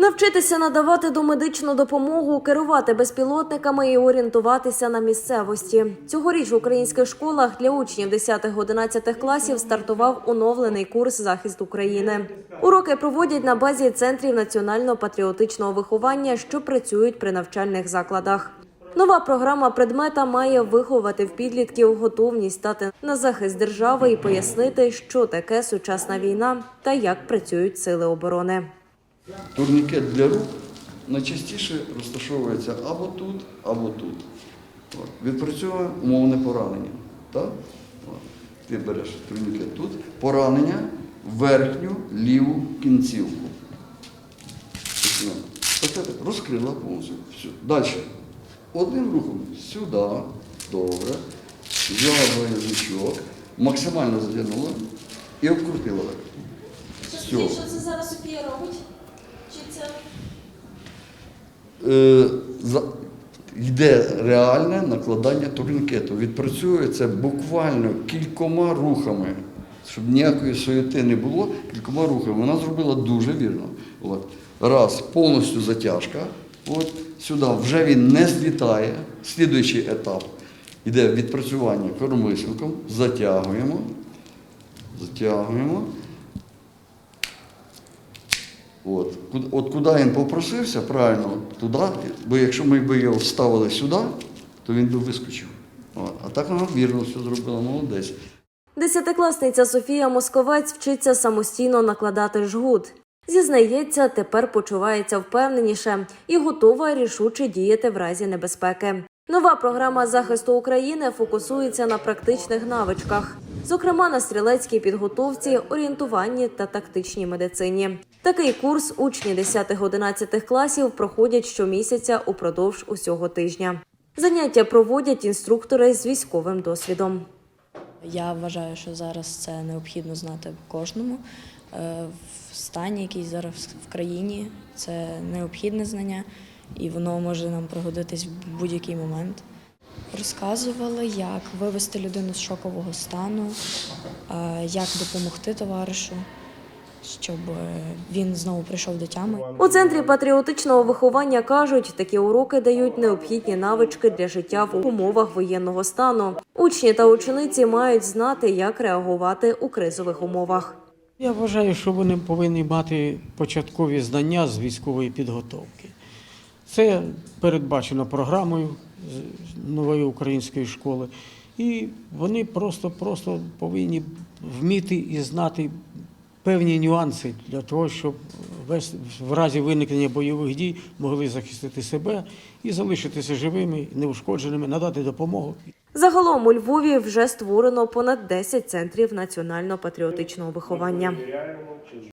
Навчитися надавати домедичну допомогу, керувати безпілотниками і орієнтуватися на місцевості. Цьогоріч в українських школах для учнів 10-11 класів стартував оновлений курс захист України. Уроки проводять на базі центрів національно-патріотичного виховання, що працюють при навчальних закладах. Нова програма предмета має виховати в підлітків готовність стати на захист держави і пояснити, що таке сучасна війна та як працюють сили оборони. Турнікет для рук найчастіше розташовується або тут, або тут. Відпрацьовує умовне поранення. Так? Ти береш турнікет тут, поранення в верхню ліву кінцівку. Розкрила повністю. Все. Далі. Одним рухом сюди, добре. Взяла за максимально затягнула і обкрутила що це зараз Софія робить? Чи Е, за- йде реальне накладання турнікету. Відпрацюється буквально кількома рухами, щоб ніякої суєти не було, кількома рухами. Вона зробила дуже вірно. От. Раз, повністю затяжка. От, сюди вже він не злітає. Слідуючий етап йде відпрацювання коромисилком, затягуємо, затягуємо. От, от куди він попросився, правильно, туди, бо якщо ми б його вставили сюди, то він би вискочив. От. А так вона вірно все зробила, молодець. Десятикласниця Софія Московець вчиться самостійно накладати жгут. Зізнається, тепер почувається впевненіше і готова рішуче діяти в разі небезпеки. Нова програма захисту України фокусується на практичних навичках, зокрема на стрілецькій підготовці, орієнтуванні та тактичній медицині. Такий курс учні 10-11 класів проходять щомісяця упродовж усього тижня. Заняття проводять інструктори з військовим досвідом. Я вважаю, що зараз це необхідно знати кожному. Е, В стані, який зараз в країні, це необхідне знання, і воно може нам пригодитись в будь-який момент. Розказували, як вивести людину з шокового стану, е, як допомогти товаришу, щоб е, він знову прийшов до тями. У центрі патріотичного виховання кажуть, такі уроки дають необхідні навички для життя в умовах воєнного стану. Учні та учениці мають знати, як реагувати у кризових умовах. Я вважаю, що вони повинні мати початкові знання з військової підготовки. Це передбачено програмою нової української школи. І вони просто-просто повинні вміти і знати певні нюанси для того, щоб в разі виникнення бойових дій могли захистити себе і залишитися живими, неушкодженими, надати допомогу. Загалом у Львові вже створено понад 10 центрів національно-патріотичного виховання.